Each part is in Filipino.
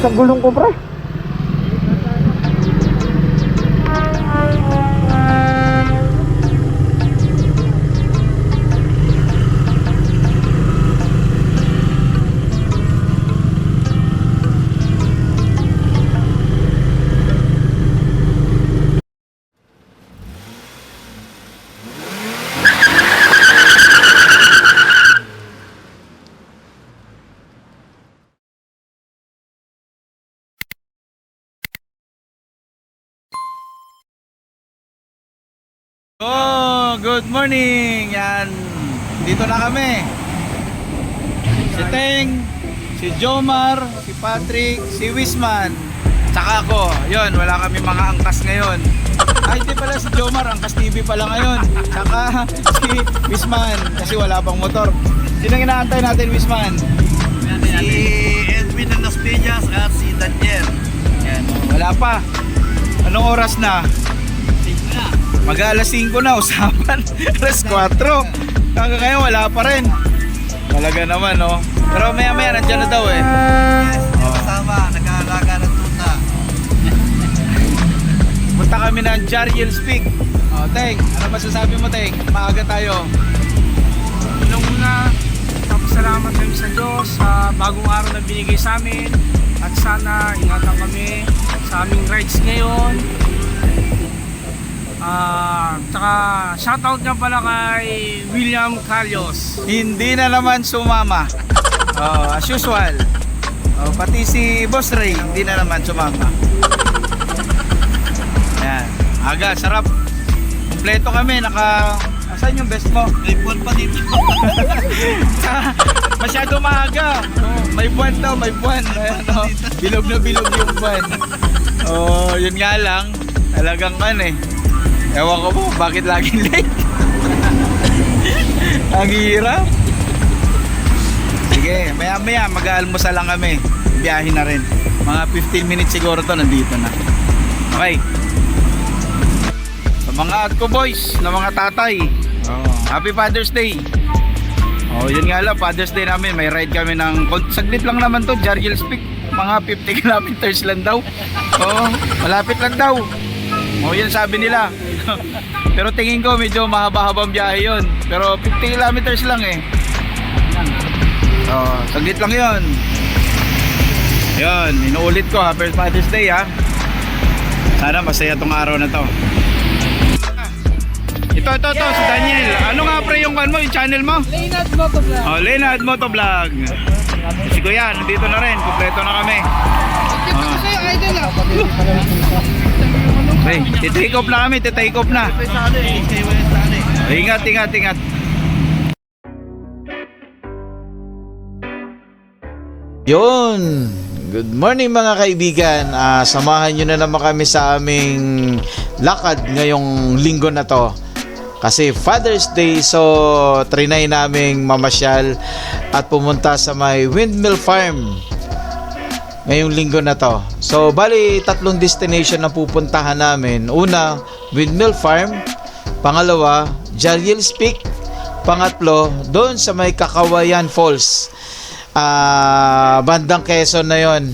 Ang gulong ko, pre. Oh, good morning! Yan, dito na kami. Si Teng, si Jomar, si Patrick, si Wisman, tsaka ako. Yun, wala kami mga angkas ngayon. Ay, di pala si Jomar, angkas TV pala ngayon. Tsaka si Wisman, kasi wala pang motor. Sino ang inaantay natin, Wisman? Si Edwin ng Las Piñas at si Daniel. Yan, wala pa. Anong oras na? Sige na. Mag alas 5 na, usapan. alas 4. Hanggang ngayon, wala pa rin. Talaga naman, no? Pero maya maya, nandiyan na daw eh. Yes, oh. kasama, nag-aalaga ng tuta. Punta kami ng Jariel's Peak. O, Teng, ano masasabi mo, Teng? Maaga tayo. Unang-una, papasalamat kami sa Diyos sa bagong araw na binigay sa amin at sana ingatan kami sa aming rides ngayon. Ah, tsaka shoutout nga pala kay William Carlos. Hindi na naman sumama. Oh, as usual. Oh, pati si Boss Ray, hindi na naman sumama. Yan. Aga, sarap. Kompleto kami, naka... Asan yung best mo? May buwan pa dito. Masyado maaga. Oh, may buwan daw, may buwan. Ayan, oh, bilog na bilog yung buwan. Oh, yun nga lang. Talagang kan eh. Ewan ko po, bakit laging late? Ang hirap. Sige, maya maya mag-aalmusal lang kami. Biyahin na rin. Mga 15 minutes siguro to nandito na. Okay. Sa mga Adco boys, na mga tatay. Oh, happy Father's Day. Oh, yun nga lang, Father's Day namin, may ride kami ng, saglit lang naman to, Jariel's Peak. Mga 50 kilometers lang daw. Oh, malapit lang daw. Oh, yun sabi nila. Pero tingin ko medyo mahaba-habang biyahe yun. Pero 50 kilometers lang eh. Oh, saglit lang yun. Yun, inuulit ko ha, First Father's Day ha. Sana masaya tong araw na to. Ito, ito, ito, si Daniel. Ano nga pre yung, ano, yung channel mo? Leonard Motovlog. Oh, Leonard Motovlog. Si Kuya, nandito na rin. Kompleto na kami. Oh. sa'yo, idol ah. Okay, titake off na kami, titake off na. Ingat, ingat, ingat. Yun. Good morning mga kaibigan. Ah, samahan nyo na naman kami sa aming lakad ngayong linggo na to. Kasi Father's Day, so trinay naming mamasyal at pumunta sa may windmill farm ngayong linggo na to. So, bali, tatlong destination na pupuntahan namin. Una, Windmill Farm. Pangalawa, Jariel's Peak. Pangatlo, doon sa may Kakawayan Falls. Ah, bandang Quezon na yon.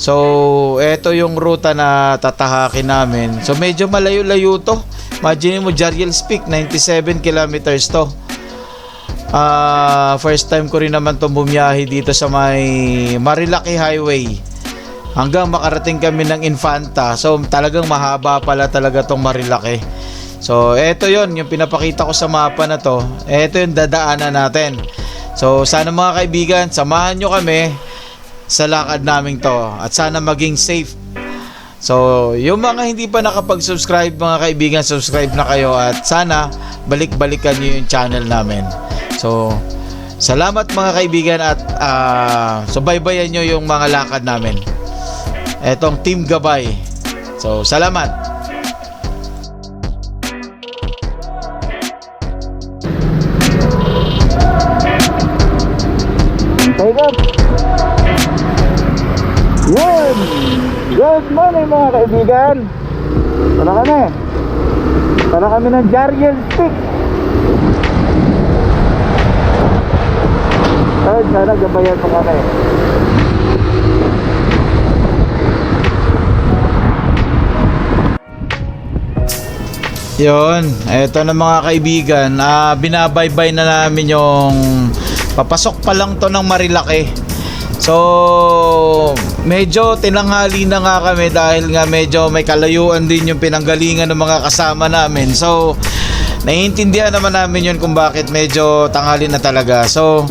So, eto yung ruta na tatahakin namin. So, medyo malayo-layo to. Imagine mo, Jariel's Peak, 97 kilometers to. Ah, first time ko rin naman itong bumiyahe dito sa may Marilaki Highway. Hanggang makarating kami ng Infanta. So, talagang mahaba pala talaga tong Marilaki. So, eto yon yung pinapakita ko sa mapa na to. Eto yung dadaanan natin. So, sana mga kaibigan, samahan nyo kami sa lakad namin to. At sana maging safe. So, yung mga hindi pa nakapag-subscribe mga kaibigan, subscribe na kayo at sana balik-balikan nyo yung channel namin. So, salamat mga kaibigan at uh, subaybayan nyo yung mga lakad namin. Etong Team Gabay. So, salamat. Take up. Yun! Good morning mga kaibigan! Tara kami! Tara kami ng Jariel Peak! Lord, sana gabayan mo kami. Yun, eto na mga kaibigan, uh, binabaybay na namin yung papasok pa lang to ng Marilaki. So, medyo tinanghali na nga kami dahil nga medyo may kalayuan din yung pinanggalingan ng mga kasama namin. So, naiintindihan naman namin yun kung bakit medyo tanghali na talaga. So,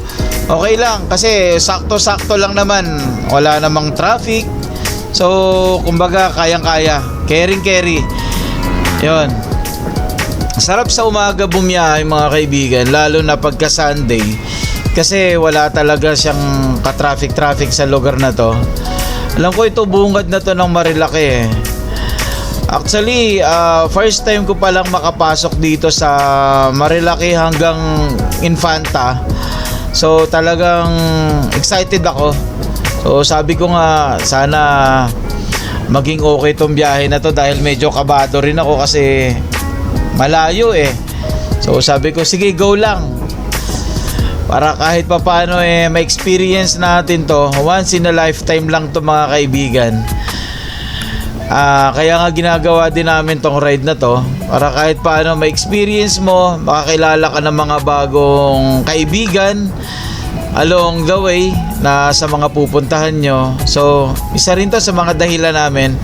okay lang kasi sakto-sakto lang naman. Wala namang traffic. So, kumbaga kayang-kaya. Caring-carry. Yon. Sarap sa umaga bumiyahe mga kaibigan, lalo na pagka Sunday. Kasi wala talaga siyang ka-traffic-traffic sa lugar na to. Alam ko ito bungad na to ng Marilaki eh. Actually, ah, first time ko palang makapasok dito sa Marilaki hanggang Infanta. So talagang excited ako. So sabi ko nga sana maging okay tong biyahe na to dahil medyo kabado rin ako kasi malayo eh. So sabi ko sige go lang. Para kahit papano eh ma-experience natin to. Once in a lifetime lang to mga kaibigan. Ah, kaya nga ginagawa din namin tong ride na to para kahit paano ma-experience mo, makakilala ka ng mga bagong kaibigan along the way na sa mga pupuntahan nyo. So, isa rin to sa mga dahilan namin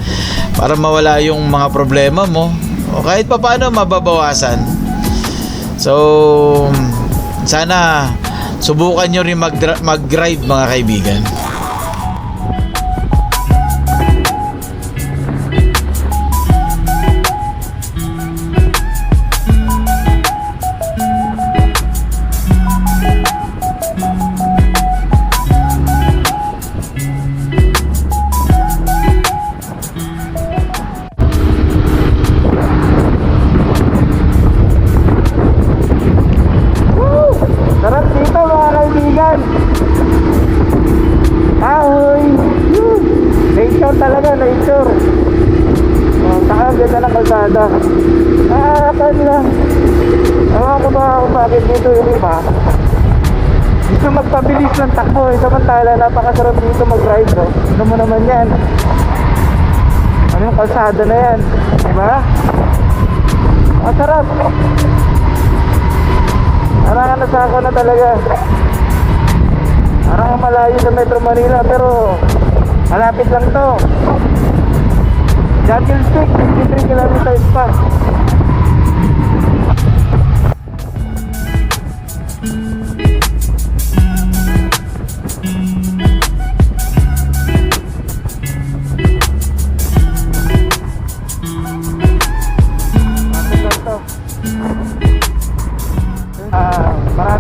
para mawala yung mga problema mo o kahit pa paano mababawasan. So, sana subukan nyo rin mag- mag-ride mga kaibigan. Kalsada na yan? Diba? Masarap. Parang ano sa ako na talaga. Parang malayo sa Metro Manila pero malapit lang to. Jungle Stick, 53 kilometers pa.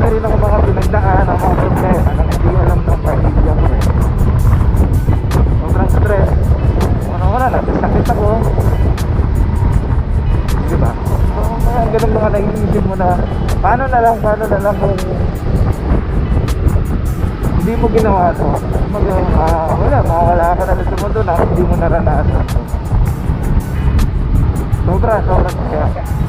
Marami rin ako mga pinagdaan ang mga problema na hindi alam ng pamilya ko eh. Sobrang stress. Ano wala na, sakit ako. Di ba? So, mga ganun mga naiisip mo na, paano na lang, paano na lang kung hindi mo ginawa to. Mag, ah, wala, mawawala ka na sa mundo na hindi mo naranasan. Sobra, sobra kaya.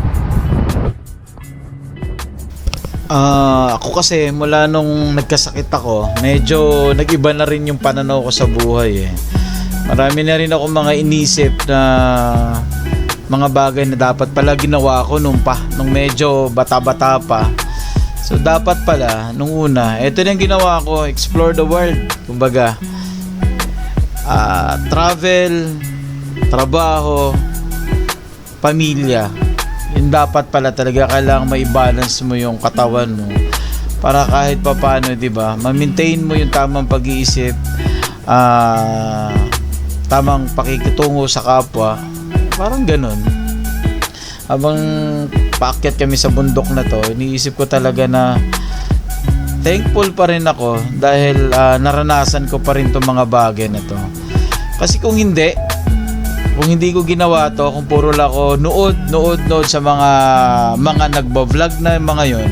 Ah, ako kasi mula nung nagkasakit ako, medyo nag-iba na rin yung pananaw ko sa buhay eh. Marami na rin ako mga inisip na mga bagay na dapat pala ginawa ko nung pa, nung medyo bata-bata pa. So dapat pala nung una, ito yung ginawa ko, explore the world. Kumbaga, ah, travel, trabaho, pamilya yun dapat pala talaga kailangan may balance mo yung katawan mo. Para kahit papano 'di ba? Ma-maintain mo yung tamang pag-iisip ah tamang pakikitungo sa kapwa. Parang ganun. Habang paakyat kami sa bundok na to iniisip ko talaga na thankful pa rin ako dahil ah, naranasan ko pa rin tong mga bagay na to. Kasi kung hindi kung hindi ko ginawa to, kung puro lang ako nood, nood, nood sa mga mga nagbo-vlog na mga yon.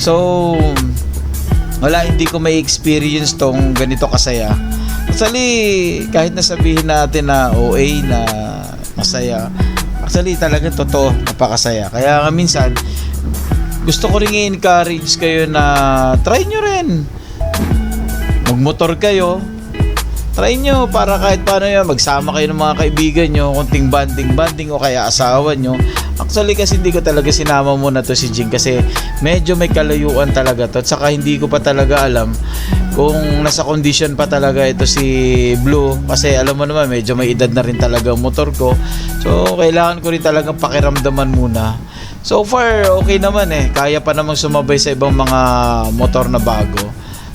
So, wala hindi ko may experience tong ganito kasaya. Actually, kahit na sabihin natin na OA na masaya, actually talaga totoo, napakasaya. Kaya nga minsan, gusto ko rin i-encourage kayo na try nyo rin. Magmotor kayo, try nyo para kahit paano yan, magsama kayo ng mga kaibigan nyo, kunting banding-banding o kaya asawa nyo, Actually kasi hindi ko talaga sinama muna to si Jing kasi medyo may kalayuan talaga to. At saka hindi ko pa talaga alam kung nasa condition pa talaga ito si Blue. Kasi alam mo naman medyo may edad na rin talaga ang motor ko. So kailangan ko rin talagang pakiramdaman muna. So far okay naman eh. Kaya pa namang sumabay sa ibang mga motor na bago.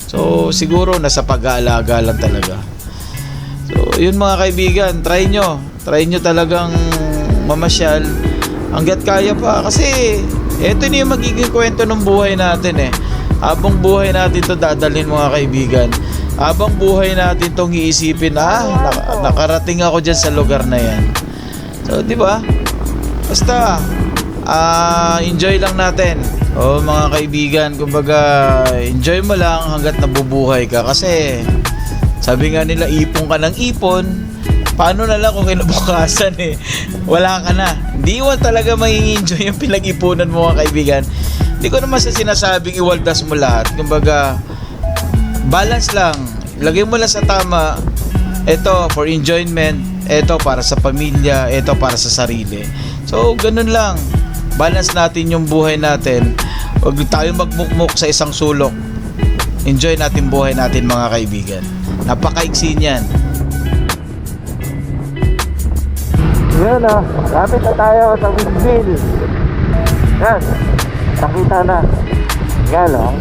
So siguro nasa pag-aalaga lang talaga. So, yun mga kaibigan, try nyo. Try nyo talagang mamasyal hanggat kaya pa. Kasi, eto na yung magiging kwento ng buhay natin eh. Habang buhay natin to dadalhin mga kaibigan. Habang buhay natin tong iisipin, ah, nak- nakarating ako dyan sa lugar na yan. So, di ba? Basta, ah, enjoy lang natin. O mga kaibigan, kumbaga, enjoy mo lang hanggat nabubuhay ka. Kasi, sabi nga nila, ipon ka ng ipon. Paano na lang kung kinabukasan eh? Wala ka na. Hindi mo talaga mai-enjoy yung pinag-ipunan mo mga kaibigan. Hindi ko naman sa sinasabing iwaldas mo lahat. Kumbaga, balance lang. Lagay mo lang sa tama. Ito for enjoyment. Ito para sa pamilya. Ito para sa sarili. So, ganun lang. Balance natin yung buhay natin. Huwag tayo magmukmuk sa isang sulok. Enjoy natin buhay natin mga kaibigan. Napakaiksi niyan. Yan na, lapit na tayo sa windmill. Yan, nakita na. Nga lang,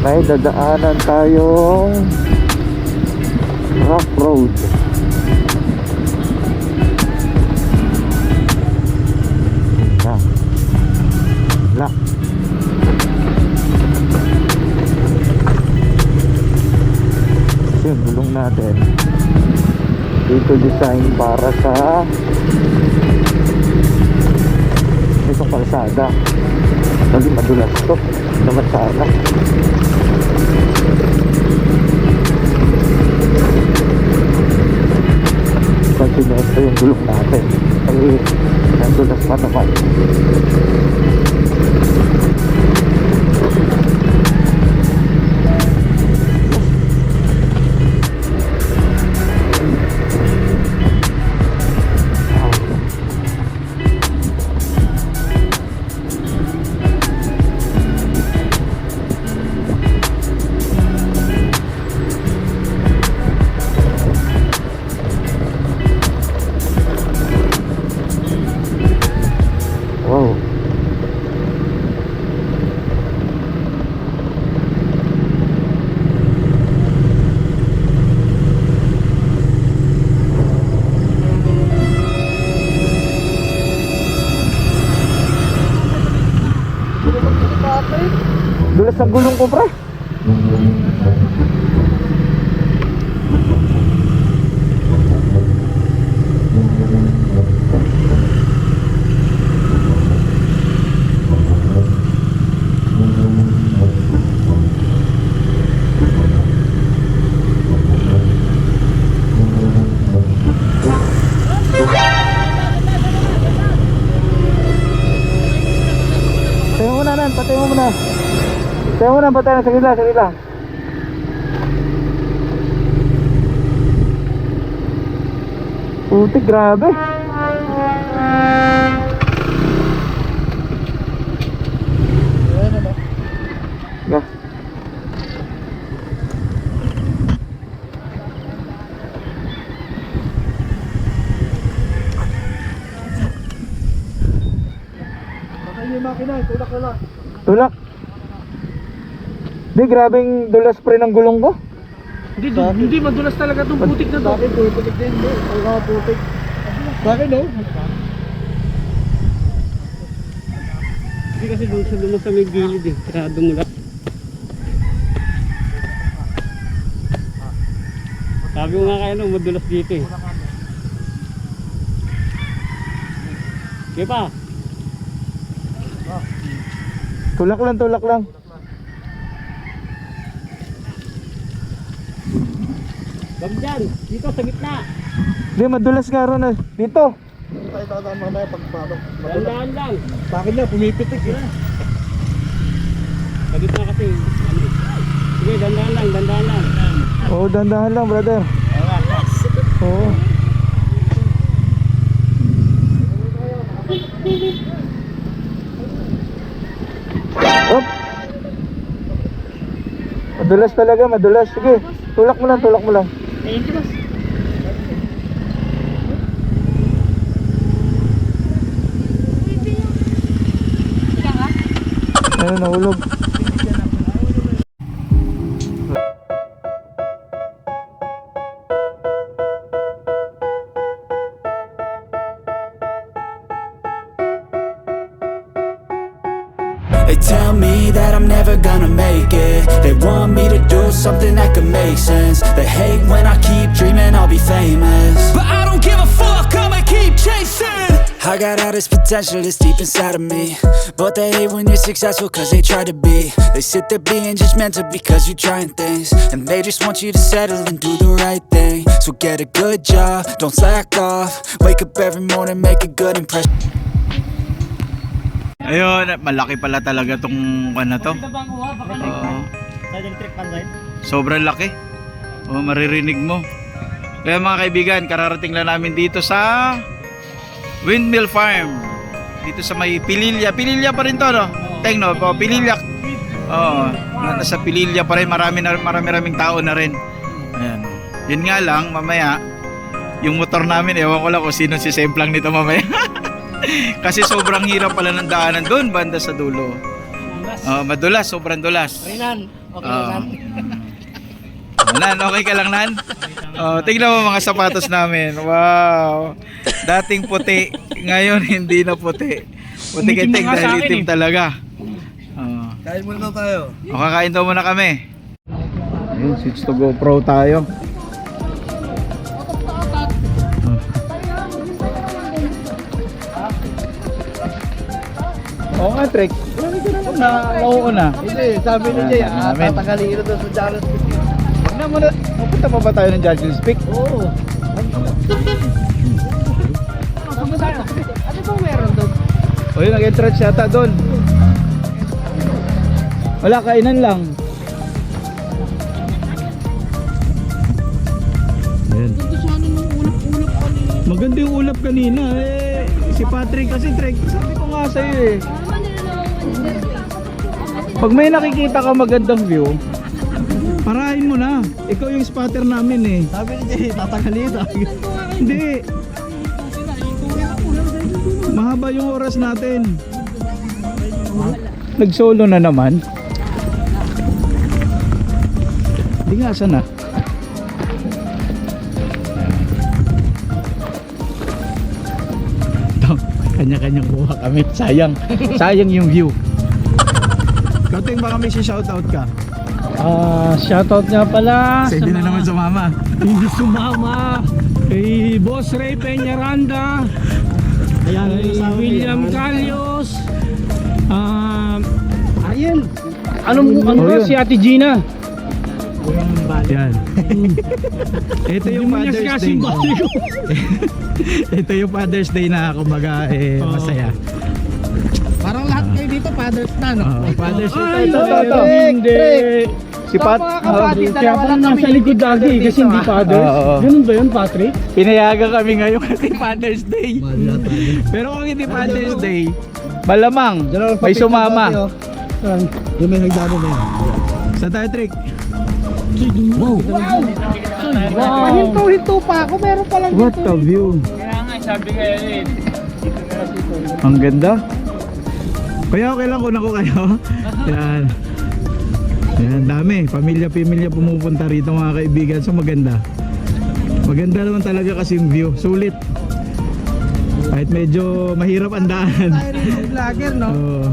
may dadaanan tayong rough road. Natin. Dito design para sa itong kalsada. Lagi madulas to naman sana Pagsinento yung gulong natin. Kasi nadulas pa naman Dulas ang gulong ko, pre. Tayo na, patay na. Saglit lang, saglit lang. Putik, grabe. Ga. Tulak. Di, grabing dulas pre ng gulong ko. Hindi, du- hindi madulas talaga itong putik na to. Bakit? Putik din. Ang mga putik. Bakit no? Hindi kasi doon sa dulo sa may gilid eh. Sarado mo lang. Sabi ko nga kaya no, madulas dito eh. Kaya pa? Tulak lang, tulak lang. Wag dyan, dito sa gitna. Di, madulas nga ron eh. Dito. Dandahan lang. Bakit niya? Pumipitik eh. Sa gitna kasi. Ano, eh. sige, dandahan lang, dandahan lang. Oo, dandahan lang, brother. Oo. Op. Madulas talaga, madulas. Sige, tulak mo lang, tulak mo lang. Thank you, boss. Ayun, nahulog. Something that could make sense. They hate when I keep dreaming I'll be famous. But I don't give a fuck, I'ma keep chasing. I got all this potential that's deep inside of me. But they hate when you're successful cause they try to be. They sit there being judgmental because you're trying things. And they just want you to settle and do the right thing. So get a good job, don't slack off. Wake up every morning, make a good impression. Ayun, malaki pala talaga tong ano to. Oo. Sobrang laki. Oh, maririnig mo. Kaya mga kaibigan, kararating lang namin dito sa Windmill Farm. Dito sa may Pililya. Pililya pa rin to, no? Teng, no? Oh, Pililya. Oo. na- nasa Pililya pa rin. Marami na, marami raming tao na rin. Ayan. Yun nga lang, mamaya, yung motor namin, ewan ko lang kung sino si Semplang nito mamaya. Kasi sobrang hirap pala ng daanan doon, banda sa dulo. Oh, madulas, sobrang dulas. Rinan, okay Oo. Rinan. Nan, okay ka lang, Nan? Oh, tignan mo mga sapatos namin. Wow. Dating puti, ngayon hindi na puti. Puti Umitim kitik na nga sa dahil akin itim eh. talaga. Oh. Kain muna tayo. O, kakain daw muna kami. Ayun, switch to GoPro tayo. Oo nga, Trek. Na, nauuna. Hindi, sabi ni Jay, ah, Amen. tatangalin daw sa Jarrett. Huwag na muna. Mapunta pa ba tayo ng Judge's Peak? Oo. Ano bang meron doon? O yun, nag-entrance yata doon. Wala, kainan lang. Ayan. Maganda yung ulap kanina eh. Si Patrick kasi Trek, sabi ko nga sa'yo eh. Pag may nakikita ka magandang view, parahin mo na. Ikaw yung spotter namin eh. Sabi ni Jay, tatangalin daw. Hindi. Mahaba yung oras natin. Nag-solo na naman. Hindi nga, sana. Ito, kanya-kanyang buha kami. Sayang. Sayang yung view. Kating baka may si-shoutout ka. Ah, shoutout nga pala hindi na naman sumama. hindi sumama kay Boss Ray Peñaranda Ayan, kay William Calios um, ayun anong ano Oh, ba yun. si Ate Gina Yan. Ito yung Hindi mo Father's niya Day. kasing bati ko. Ito yung Father's Day na kumbaga eh, Oo. masaya. Parang lahat kayo dito, fathers na, no? Oo, Father's Day. Ay, Ito, ito, hindi. Si Pat, kapatid, Kaya pala nasa likod lagi kasi hindi fathers. Ganun ba yun, Patrick? pinayagan kami ngayon kasi Father's Day. Pero kung hindi Father's Day, malamang may sumama. Yung may nagdano na yun. Sa tayo trick. Wow! Wow! Hinto-hinto pa ako, meron pa lang What a view. Kaya nga, sabi nga yun Ang ganda. Kaya okay lang kung ako kayo. Yan. Yan, dami. Pamilya-pamilya pumupunta rito mga kaibigan. So maganda. Maganda naman talaga kasi yung view. Sulit. Kahit medyo mahirap ang daan. vlogger, no? Oo.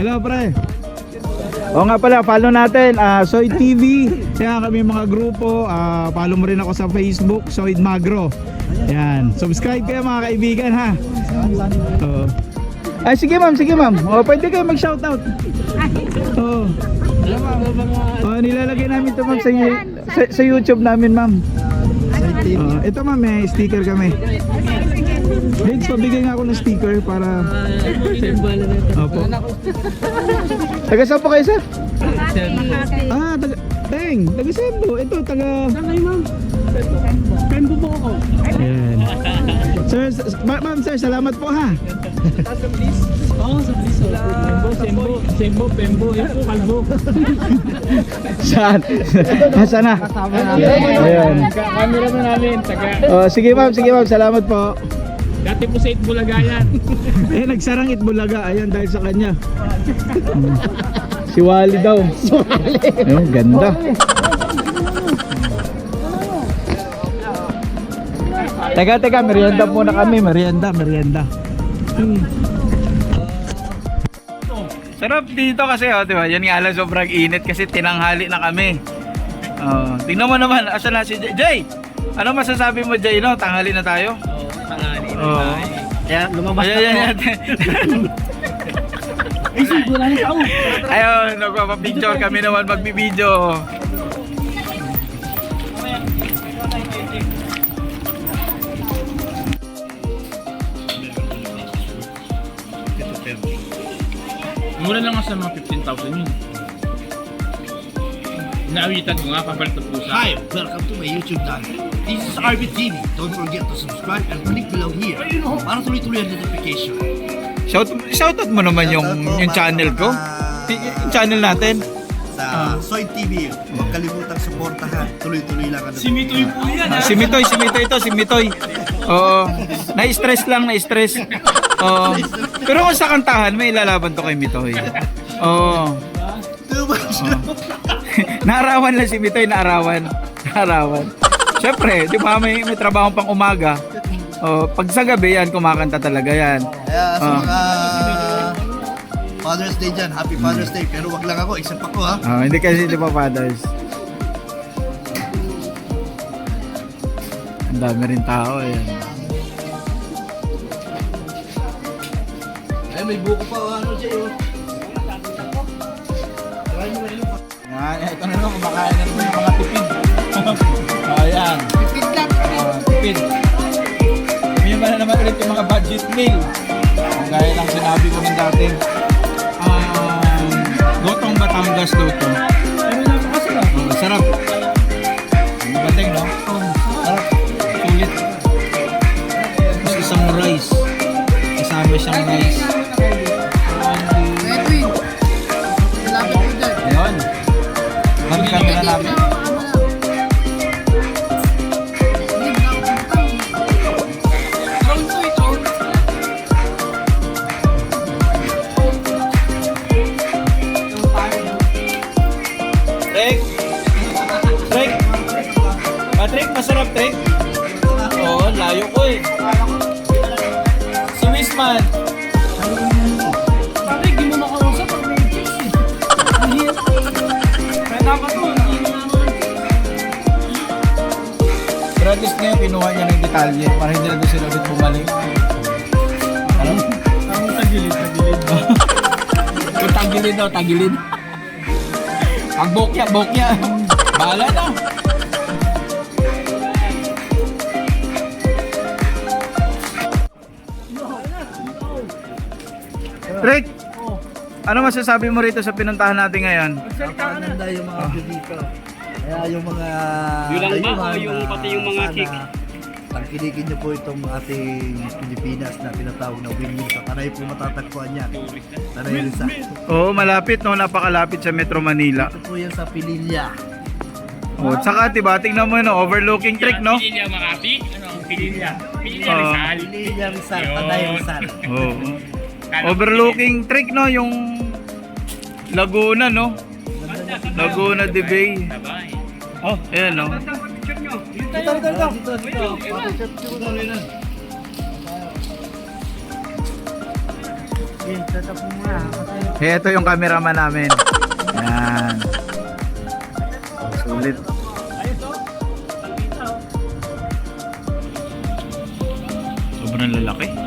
Hello pre. O nga pala, follow natin ah, Soy TV. Kaya kami mga grupo. ah, follow mo rin ako sa Facebook, Soy Magro. Yan. Subscribe kayo mga kaibigan ha. Oo. Ay sige ma'am, sige ma'am. O pwede kayo mag-shoutout. Oo. Oh, nilalagay namin ito ma'am sa, sa, sa YouTube namin ma'am. Oo. ito ma'am, may sticker kami. Vince, pabigay nga ako ng sticker para... Opo. Taga saan po kayo sir? Ah, taga... Teng, taga Cebu. Ito, taga... Saan kayo, ma'am? Pembo po ako. Ayan. Sir, ma'am sir, salamat po ha. Oo, sa bliso. Sembo, sembo, sembo, pembo, po, kalbo. Saan? Asa na? Ayun. Camera na namin, taga, Oh, sige ma'am, sige ma'am, salamat po. dati po sa Itbulaga yan. Eh, nagsarang Itbulaga. Ayan, dahil sa kanya. Si Wally daw. Si Wally. Ayun, ganda. Teka, teka, merienda muna kami. Merienda, merienda. Sarap dito kasi, oh, di ba? Yan nga lang sobrang init kasi tinanghali na kami. Oh, tingnan mo naman, asa na si Jay? Jay, ano masasabi mo Jay, no? Tanghali na tayo? Oo, tangali na Oo. tayo. Kaya lumabas Ayan, ayan, ayan. wala na tao. Ayun, nagpapapicture kami naman magbibideo. Mura lang nga sa mga 15,000 yun. Naawitan ko nga, papalit ng pusa. Hi, welcome to my YouTube channel. This is RB TV. Don't forget to subscribe and click below here para tuloy-tuloy ang notification. Shout shoutout mo naman yung Shoutout po, yung mga channel ko. Y- Yung channel natin. Sa Soy TV, huwag kalimutang suportahan. Tuloy-tuloy lang ang Si Mitoy po yan, Ah, ha? si Mitoy, si Mitoy ito, si Mitoy. Oo. Na-stress lang, na-stress. Oo. Pero kung sa kantahan, may ilalaban to kay Mitoy. Oo. Much. naarawan lang si Mitoy, naarawan. Naarawan. Siyempre, di ba may, may trabaho pang umaga. Oh, pag sa gabi yan, kumakanta talaga yan. Kaya sa Ah. mga Father's Day dyan, Happy Father's Day. Pero wag lang ako, isang pa ko ha. Oh, hindi kasi di ba fathers. Ang dami rin tao eh. Ay, may buko pa, ano siya yun. Yan, ito na naman, kumakain na naman yung mga tipid. Ayan. Tipid lang. tipid. Yung na naman ulit yung mga budget meal. Gaya lang sinabi ko rin dati. Kinuha niya ng detalye para hindi na sila ulit bumalik. Ano? Ang tagilid, tagilid. Yung tagilid daw, tagilid. Ang bokya, bokya. Bahala na. Rick, ano masasabi mo rito sa pinuntahan natin ngayon? Napakaganda yung mga dito. Kaya yung mga... Yun lang ba? O yung na pati yung mga sana kick? Tangkilikin niyo po itong ating Pilipinas na tinatawag na win-win. Sa Tanay po matatagpuan yan. Tanay Rizal. Oo, malapit no, napakalapit sa Metro Manila. Ito po yan sa Pililla. Oh, tsaka diba, tingnan mo yun, no, overlooking trick, no? Pililya Makati. Ano? Pililya. Pililya Oo. Rizal. Pililla Rizal, Yun. Tanay Rizal. Oo. Overlooking trick, no, yung Laguna, no? Laguna de Bay. Sabay. Oh, ayan, no? Dito, dito, dito. Dito, dito. Eh, ito yung cameraman namin. Yan. Sulit. Sobrang lalaki.